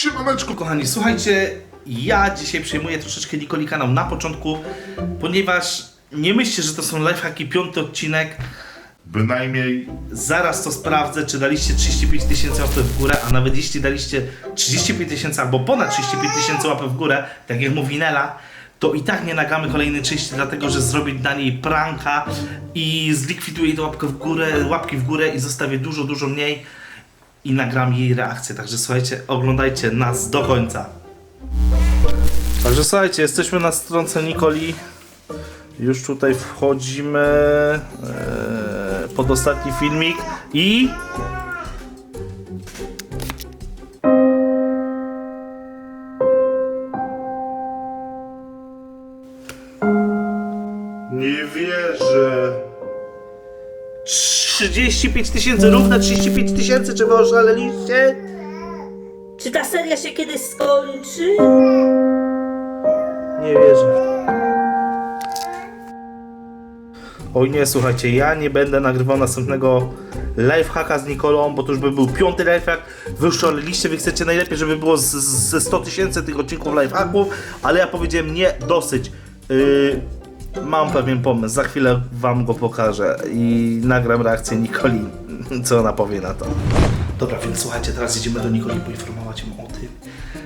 Siemaneczko, Kochani, słuchajcie, ja dzisiaj przejmuję troszeczkę Nikoli kanał na początku, ponieważ nie myślcie, że to są lifehacki, piąty odcinek. bynajmniej Zaraz to sprawdzę, czy daliście 35 tysięcy łapek w górę, a nawet jeśli daliście 35 tysięcy albo ponad 35 tysięcy łapek w górę, tak jak mówi Nela, to i tak nie nagramy kolejnej części, dlatego że zrobię na niej pranka i zlikwiduję tę łapkę w górę, łapki w górę i zostawię dużo, dużo mniej i nagram jej reakcję. Także słuchajcie, oglądajcie nas do końca. Także słuchajcie, jesteśmy na stronce Nikoli. Już tutaj wchodzimy e, pod ostatni filmik i 35 tysięcy, równe 35 tysięcy, czy wy oszaleliście? Czy ta seria się kiedyś skończy? Nie wierzę. Oj nie, słuchajcie, ja nie będę nagrywał następnego lifehacka z Nikolą, bo to już by był piąty lifehack. Wy już szaleliście, wy chcecie najlepiej, żeby było ze 100 tysięcy tych odcinków lifehacków, ale ja powiedziałem nie, dosyć. Yy, mam pewien pomysł, za chwilę wam go pokażę i nagram reakcję Nikoli, co ona powie na to. Dobra, więc słuchajcie, teraz idziemy do Nikoli poinformować ją o tym,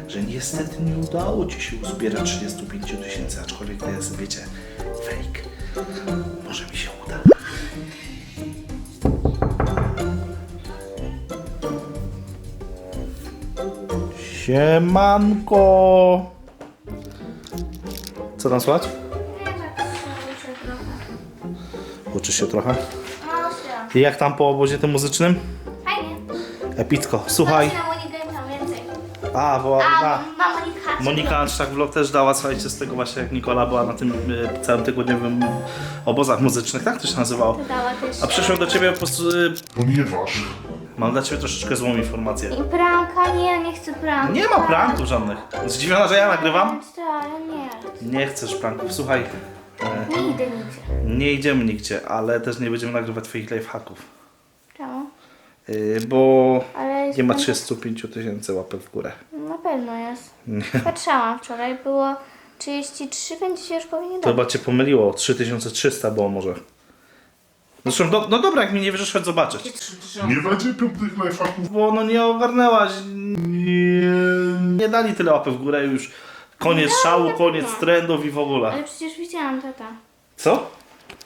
że niestety nie udało Ci się uzbierać 35 tysięcy, aczkolwiek to jest, wiecie, fake. Może mi się uda. Siemanko! Co tam słychać? Uczysz się trochę? I jak tam po obozie tym muzycznym? Fajnie. Epicko. Słuchaj. Na Monikę tam więcej. A, była... A, na- ma Monika. Monika Ansztak vlog też dała, słuchajcie, z tego właśnie jak Nikola była na tym y, całym tygodniowym obozach muzycznych, tak to się nazywało? Dała też. A przyszłem do ciebie po prostu, y, Ponieważ mam dla ciebie troszeczkę złą informację. I pranka? Nie, ja nie chcę pranka. Nie ma pranków żadnych. Zdziwiona, że ja nagrywam? Ale nie. Nie chcesz pranków. Słuchaj, e, Nie idę nigdzie. nie idziemy nigdzie, ale też nie będziemy nagrywać twoich lifehacków. Czemu? Y, bo Ale jest nie ma pan- 35 tysięcy łapek w górę. Na pewno jest. Patrzałam wczoraj, było 33, więc się już powinien To dać. chyba cię pomyliło, 3300 było może. Zresztą, no, no dobra, jak mi nie wierzysz, chodź zobaczyć. nie będzie piątych lifehacków. Bo no nie ogarnęłaś. Nie, nie dali tyle łapy w górę już. Koniec szału, koniec trendów i w ogóle. Ale przecież widziałam tata. Co?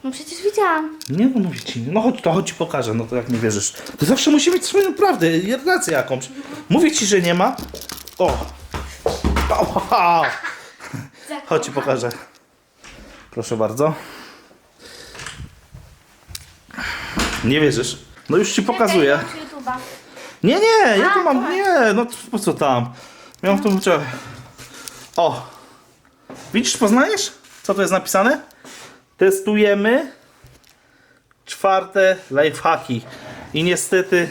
No przecież widziałam. Nie no mówię ci, no chodź, to chodź ci pokażę, no to jak nie wierzysz. To zawsze musi mieć swoją prawdę, rację jakąś. Mówię ci, że nie ma. O! Ała! Chodź ci pokażę. Proszę bardzo. Nie wierzysz? No już ci pokazuję. Czekaj, włączę YouTube'a. Nie, nie, ja A, tu mam, nie, no po co tam? Miałem w tym uczę. O! Widzisz, poznajesz? Co tu jest napisane? Testujemy czwarte lifehacki. I niestety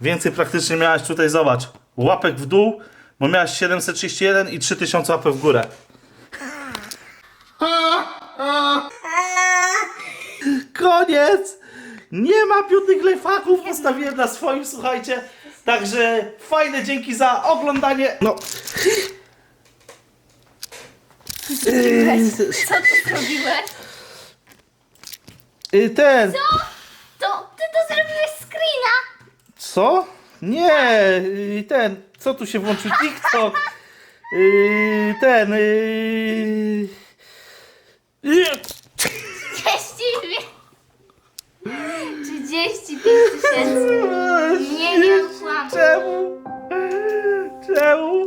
więcej praktycznie miałeś tutaj, zobacz. Łapek w dół, bo miałeś 731 i 3000 łapek w górę. Koniec! Nie ma piątych lifehacków, postawiłem na swoim, słuchajcie. Także fajne dzięki za oglądanie. No. Co ty zrobiłeś? Y, Ten. To ty to zrobiłeś screena! Co? Nie, y, ten. Co tu się włączył? TikTok. Y, Ten. y, y, 32 35 tysięcy. Nie, nie kłam. Czemu? Czemu?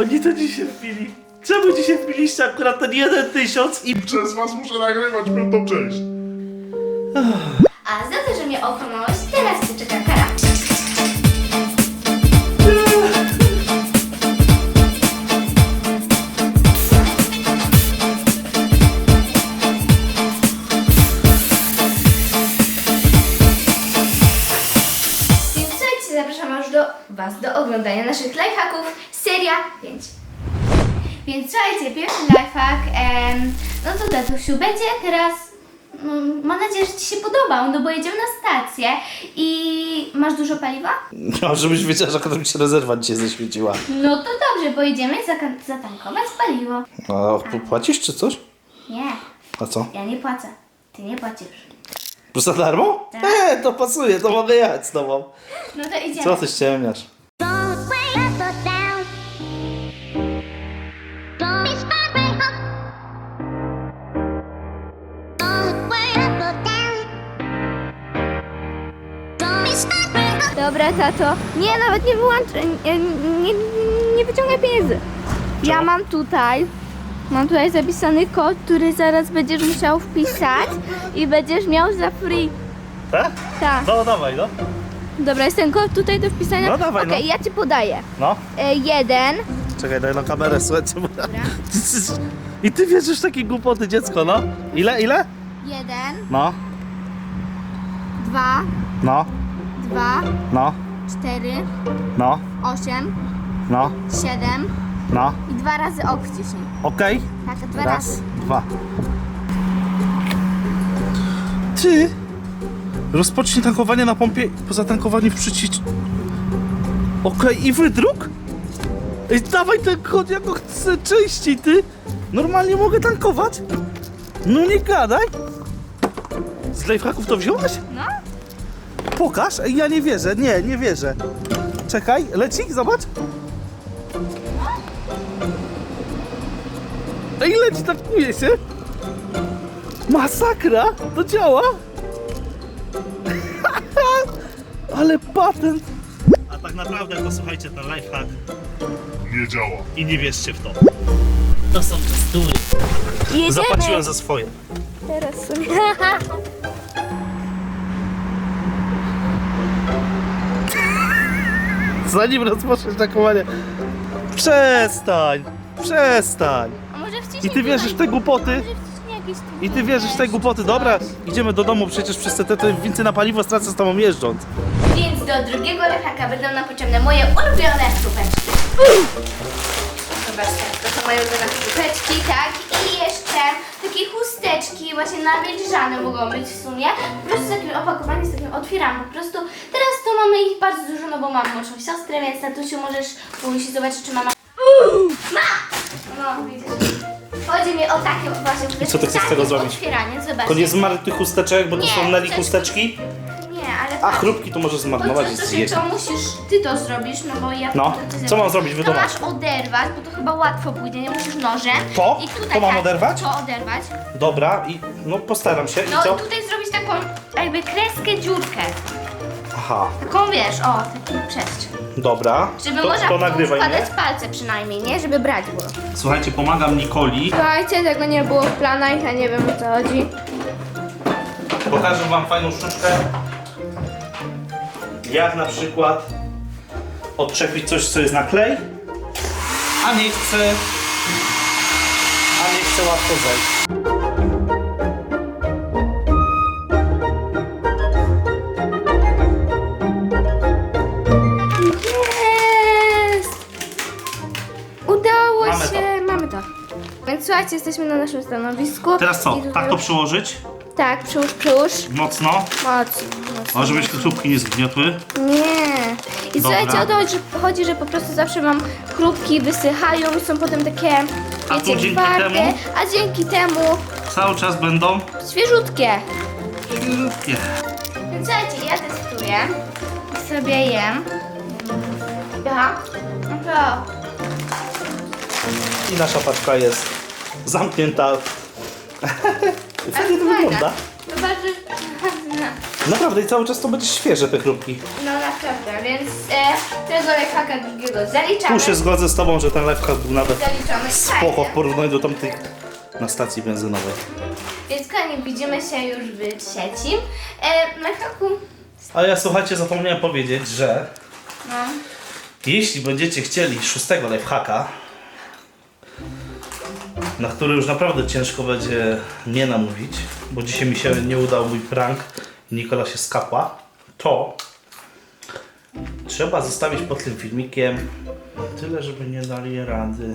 Oni to dzisiaj wbili. Czemu dzisiaj wbiliście akurat ten jeden tysiąc i Przez was muszę nagrywać piątą część. A za to, że mnie okłamałeś, teraz cię czeka kara. Więc słuchajcie, zapraszam już do Was do oglądania naszych lifehacków, seria 5. Więc słuchajcie, pierwszy lifehack, em, no to tatusiu, będzie teraz no, mam nadzieję, że Ci się podobał, no bo jedziemy na stację i masz dużo paliwa? No, żebyś wiedziała, że akurat mi się rezerwa dzisiaj zaświeciła. No to dobrze, pojedziemy zaka- zatankować paliwo. A płacisz czy coś? Nie, A co? ja nie płacę. Ty nie płacisz. Po za darmo? Tak. E, to pasuje, to mogę jechać z tobą. No to idziemy. Co ty ściemniasz? Dobra, tato. Nie, nawet nie wyłączę. Nie, nie, nie wyciągaj pieniędzy. Ja mam tutaj. Mam tutaj zapisany kod, który zaraz będziesz musiał wpisać i będziesz miał za free. Tak? Tak. No dawaj, no. Dobra, jest ten kod tutaj do wpisania. No dawaj, Okej, no. ja ci podaję. No. E, jeden. Czekaj, daj na kamerę, słuchajcie. Bo... I ty wierzysz w takie głupoty, dziecko, no? Ile, ile? Jeden, No, dwa, no, dwa, no, cztery, no, osiem, no, siedem no. i dwa razy ok wciśnij. Okej? Tak, dwa Raz, razy. dwa. Ty! Rozpocznij tankowanie na pompie po zatankowaniu w przycisk. Okej, i wydruk? Ej, dawaj ten kod, ja go chcę częściej, ty! Normalnie mogę tankować? No nie gadaj! Z lifehacków to wziąłeś? No. Pokaż, Ej, ja nie wierzę, nie, nie wierzę. Czekaj, leci, zobacz. Ej, leci, tankuje się. Masakra, to działa. Ale patent. A tak naprawdę posłuchajcie ten lifehack Nie działa. i nie wierzcie w to. To są bzdury. Jedziemy. Zapłaciłem za swoje. Teraz sobie. Zanim rozpoczniesz tankowanie. Przestań, przestań. A może wciśnij I ty wierzysz w te głupoty? I ty wierzysz w te głupoty? Dobra, idziemy do domu, przecież przez te, te, te więcej na paliwo stracę z tobą jeżdżąc. Więc do drugiego lechaka będą nam potrzebne moje ulubione chrupeczki. Zobaczcie, to są moje ulubione chrupeczki, tak? I jeszcze takie chusteczki, właśnie nawilżane mogą być w sumie. Po prostu z takim opakowaniem, z takim otwieram po prostu. Teraz to mamy ich bardzo dużo, no bo mam młodszą siostrę, więc tatusiu możesz pójść i zobaczyć, czy mama... Ma! No, widzisz. Chodzi mi o takie właśnie chusteczki. co ty chcesz z tego zrobić? otwieranie, zobaczcie. To nie zmarł tych chusteczek, bo to Nie, są Nelly chusteczki. chusteczki? Nie, ale A chrupki to może zmarnować i zjeść. to musisz, ty to zrobisz, no bo ja No, to ty co mam zrobić? To Wytłumacz. masz oderwać, bo to chyba łatwo pójdzie, nie musisz nożem. To? I tutaj To mam tak, oderwać? To oderwać. Dobra, i no postaram się. No I co? i tutaj zrobić taką jakby kreskę, dziurkę. Aha, Taką wiesz, o, taki przejść. dobra. Żeby to, można to nagrywaj, wkładać nie? palce przynajmniej, nie? Żeby brać było. Słuchajcie, pomagam Nikoli. Słuchajcie, tego nie było w planach, ja nie wiem o co chodzi. Pokażę wam fajną sztuczkę. Jak na przykład odczepić coś, co jest na klej, a nie chce, a nie chce łatwo zejść. Słuchajcie, jesteśmy na naszym stanowisku. Teraz co? I tutaj Tak to przyłożyć? Tak, przyłóż, przyłóż. Mocno. Mocno, mocno. O, żeby się te chrupki nie zgniotły. Nie. I Dobra. słuchajcie, o to chodzi, że, chodzi, że po prostu zawsze mam chrupki, wysychają i są potem takie, A tu wiecie, dzięki twarde, temu? a dzięki temu Cały czas będą świeżutkie. świeżutkie. Więc słuchajcie, ja testuję. I sobie jem. Ja. No to. I nasza paczka jest zamknięta. Fajnie to fajne. wygląda. Bardzo... Naprawdę i cały czas to będzie świeże te chrupki. No naprawdę, więc e, tego lechaka drugiego zaliczamy. Tu się zgodzę z tobą, że ten lifehack był nawet Zaliczamy spoko w fajnie. porównaniu do tamtych na stacji benzynowej. Więc kochani, widzimy się już w trzecim e, lechaku. A ja słuchajcie, zapomniałem powiedzieć, że No. jeśli będziecie chcieli szóstego lifehacka, na który już naprawdę ciężko będzie mnie namówić, bo dzisiaj mi się nie udał mój prank i Nikola się skapła, to trzeba zostawić pod tym filmikiem tyle, żeby nie dali rady.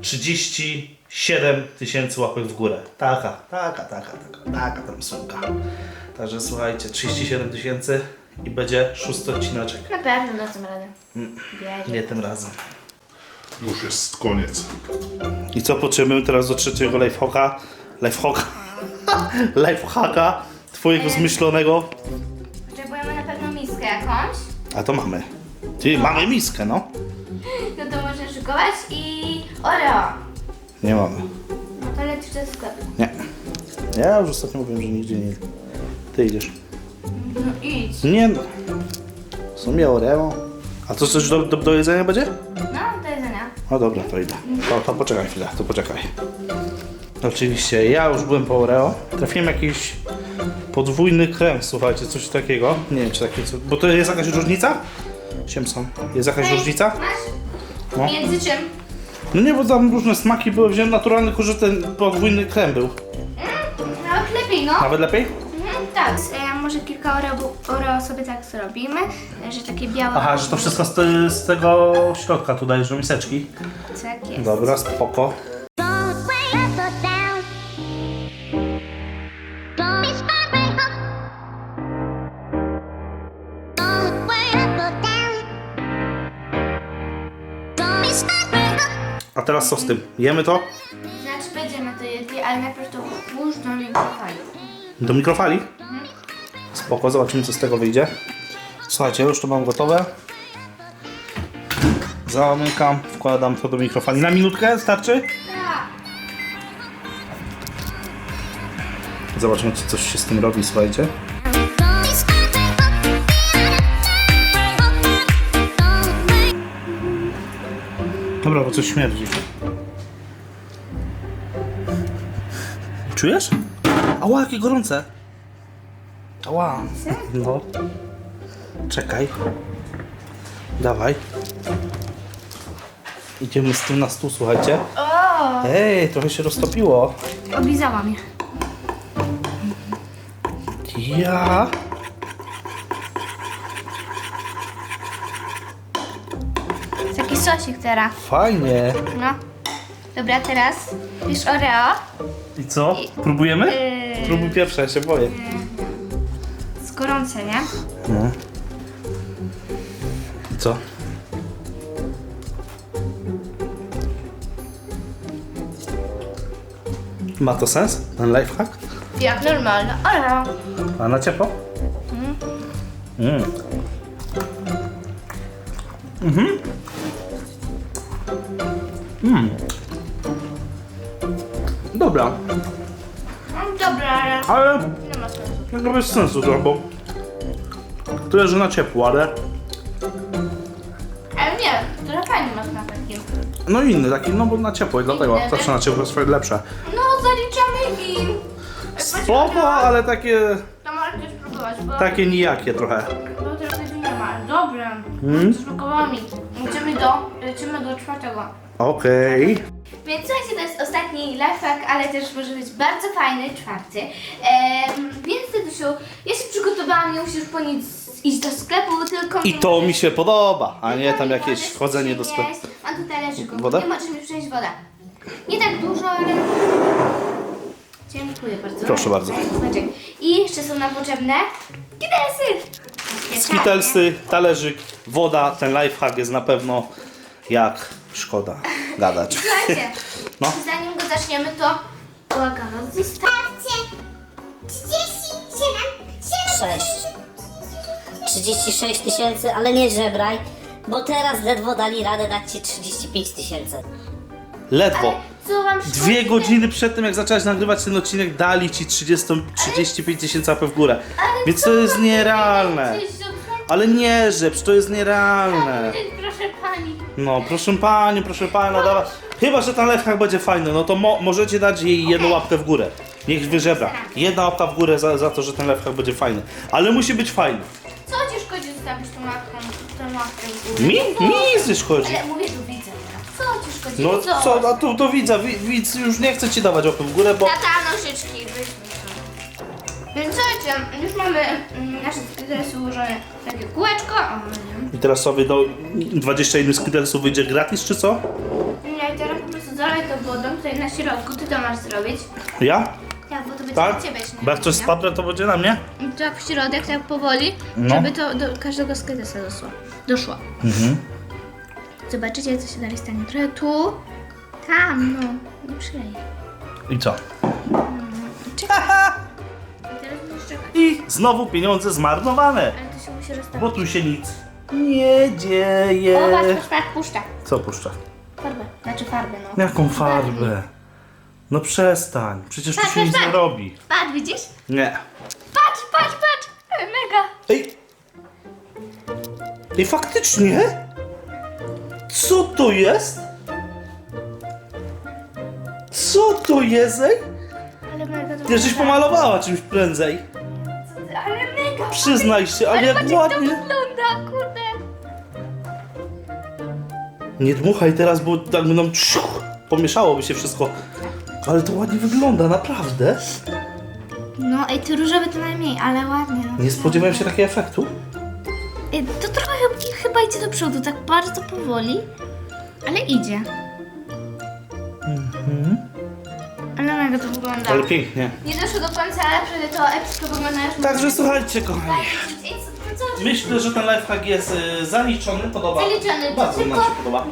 37 7 tysięcy łapek w górę. Taka, taka, taka, taka, taka tam sumka. Także słuchajcie, 37 tysięcy i będzie szósty odcineczek. Na pewno dadzą radę. Wierzę. Nie tym razem. Już jest koniec. I co potrzebujemy teraz do trzeciego lifehacka? Lifehacka? lifehacka twojego zmyślonego. Potrzebujemy na pewno miskę jakąś. A to mamy. Ty, mamy miskę, no. No to można szykować i Oreo. Nie mamy. No to lecisz do sklepu. Nie. Ja już ostatnio mówiłem, że nigdzie nie. Ty idziesz. No idź. Nie no. W sumie Oreo. A to coś do, do, do jedzenia będzie? No, dobra, to idę. To, to poczekaj chwilę, to poczekaj. Oczywiście, ja już byłem po Oreo. Trafiłem jakiś podwójny krem, słuchajcie, coś takiego. Nie wiem, czy takie co... Bo to jest jakaś różnica? Siemson. Jest jakaś różnica? No. Między czym? No nie, bo tam różne smaki były, wziąłem naturalny, tylko że ten podwójny krem był. Nawet lepiej, no. Nawet lepiej? Tak. Ja może kilka Oreo sobie tak zrobimy, że takie białe... Aha, że to wszystko z, te, z tego środka tu dajesz do miseczki. Tak jest. Dobra, spoko. Down. Down. A teraz co z tym? Jemy to? Do mikrofali? Spoko, zobaczymy co z tego wyjdzie. Słuchajcie, już to mam gotowe. Zamykam, wkładam to do mikrofali. Na minutkę starczy? Tak. Zobaczymy czy coś się z tym robi, słuchajcie. Dobra, bo coś śmierdzi. Czujesz? Ała, jakie gorące. Ała. No. Czekaj. Dawaj. Idziemy z tym na stół, słuchajcie. O, Ej, trochę się roztopiło. oblizałam je. Ja. Taki sosik teraz. Fajnie. No. Dobra, teraz bierz Oreo. I co? Próbujemy? Yy. Próbuj pierwsza, ja się boję. Z gorące, nie? No. I co? Ma to sens? Ten lifehack? Jak normalne Oreo. A na ciepło? Mm. Mhm. Mm. Dobra, No dobra, ale ale nie ma sensu. no bez sensu trochę, bo tyle, że na ciepło, ale Ale nie, trochę fajnie masz na takim. no inny taki, no bo na ciepło i dlatego Inny, zawsze na ciepło jest swoje lepsze. No, zaliczamy im. Spoko, ale takie, To możesz też próbować, bo... takie nijakie trochę. No teraz tego nie ma. Dobra. Hmm? Smakowało mi. Lecimy do, lecimy do czwartego. Okej. Więc słuchajcie, to jest ostatni lifehack, ale też może być bardzo fajny, czwarty. Ehm, więc Tetusiu, ja się przygotowałam, nie musisz po nic iść do sklepu, tylko... I to mi się podoba, a nie tam jakieś możesz chodzenie do sklepu. Mam tu talerzyku. Woda? Nie możesz mi przynieść woda. Nie tak dużo, ale... Dziękuję bardzo. Proszę bardzo. I jeszcze są nam potrzebne skidelsy. Skitelsy, talerzyk, woda, ten lifehack jest na pewno jak szkoda gadać. Słuchajcie, No. zanim go zaczniemy, to was, zostawcie 37, 6. 36 tysięcy, ale nie żebraj, bo teraz ledwo dali radę dać ci 35 tysięcy. Ledwo. Ale co wam szkodzi? Dwie godziny przed tym, jak zaczęłaś nagrywać ten odcinek, dali ci 30, 35 tysięcy łapek w górę. Ale Więc co to jest wam nierealne. Coś? Ale nie żebcz, to jest nierealne. Proszę pani. No, proszę pani, proszę pana, dawa. Chyba, że ten lifehack będzie fajny, no to mo możecie dać jej jedną łapkę w górę. Niech wyżebra. Jedna łapka w górę za, za to, że ten lifehack będzie fajny. Ale musi być fajny. Co ci szkodzi zostawić tą łapkę, tą łapkę w górę? Mi? Co? Mi nie szkodzi. Ale mówię tu widzę. Co ci szkodzi? No co, a tu to widza, wi- widz już nie chce ci dawać łapy w górę, bo... Tata, nożyczki, weźmy. Więc słuchajcie, już mamy mm, nasze skrytesy ułożone w takie kółeczko. O, nie. I teraz sobie do 21 skidelsów wyjdzie gratis, czy co? Nie, teraz po prostu zalej to wodą tutaj na środku, ty to masz zrobić. Ja? Tak, bo to będzie Tak? na ciebie Bo jak coś spadnie, to będzie na mnie? I tak w środek, tak powoli, No. żeby to do każdego skrytesa doszło. doszło. Mhm. Zobaczycie, co się dalej stanie. Trochę tu, tam, no. Nie przyleję. I co? Czekaj. I znowu pieniądze zmarnowane. Ale to się musi rozstawić. Bo tu się nic nie dzieje. O, patrz, patrz, patrz, puszcza. Co puszcza? Farbę. Znaczy farbę, no. Jaką farbę? No przestań, przecież tu się nic nie robi. Patrz, widzisz? Nie. Patrz, patrz, patrz! Ale Mega! Ej! Ej, faktycznie? Co to jest? Co to jest, ej? Ale mega to Ty żeś pomalowała czymś prędzej. Przyznaj się, ale jak patrz, jak to ładnie. wygląda, kurde! Nie dmuchaj teraz, bo tak nam pomieszałoby się wszystko. Ale to ładnie wygląda, naprawdę. No, ej, ty różowy to najmniej, ale ładnie. No. Nie spodziewałem się takiego efektu. Ej, to trochę chyba idzie do przodu, tak bardzo powoli, ale idzie. Ale mega to wygląda. Ale pięknie. Nie doszło do końca, ale przede to epsko wygląda już. Także słuchajcie, kochani. Myślę, że ten lifehack jest y, zaliczony, podoba. Zaliczony, Bardzo nam tylko- się podoba.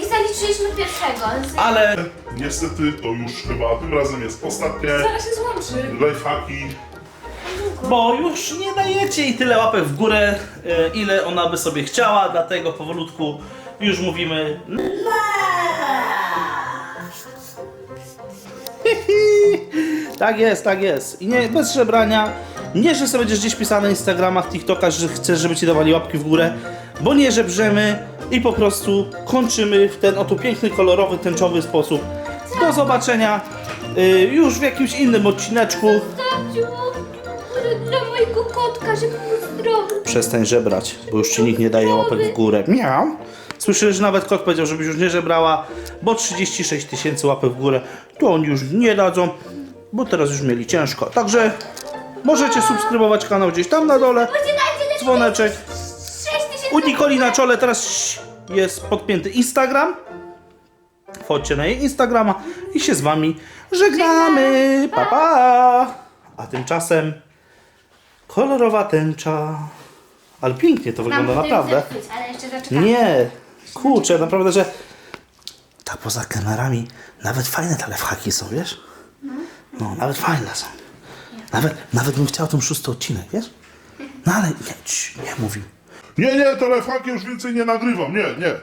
Nie zaliczyliśmy pierwszego. Z... Ale Niestety to już chyba tym razem jest ostatnie. Zaraz się złączy. Lifehacki. Bo już nie dajecie jej tyle łapek w górę, e, ile ona by sobie chciała, dlatego powolutku już mówimy. Tak jest, tak jest. I nie, bez żebrania. Nie, że sobie będziesz gdzieś pisał na Instagramach, TikTokach, że chcesz, żeby ci dawali łapki w górę, bo nie żebrzemy i po prostu kończymy w ten oto piękny, kolorowy, tęczowy sposób. Do zobaczenia y, już w jakimś innym odcineczku. Taciu, dla mojego kotka, żeby był zdrowy. Przestań żebrać, bo już ci nikt nie daje łapek w górę. Miał. Słyszę, że nawet kot powiedział, żebyś już nie żebrała, bo 36 tysięcy łapek w górę to oni już nie dadzą, bo teraz już mieli ciężko. Także możecie subskrybować kanał gdzieś tam na dole, dzwoneczek. 6 tysięcy. U Nikoli na czole teraz jest podpięty Instagram. Wchodźcie na jej Instagrama i się z wami żegnamy. Pa, pa. A tymczasem kolorowa tęcza. Ale pięknie to wygląda, naprawdę. Nie, kurczę, naprawdę, że tak poza kamerami nawet fajne te lifehacki są, wiesz? No, nawet fajne są. Nawet, nawet bym chciał ten szósty odcinek, wiesz? No ale nie, nie mówi. Nie, nie, te lifehacki już więcej nie nagrywam. Nie, nie.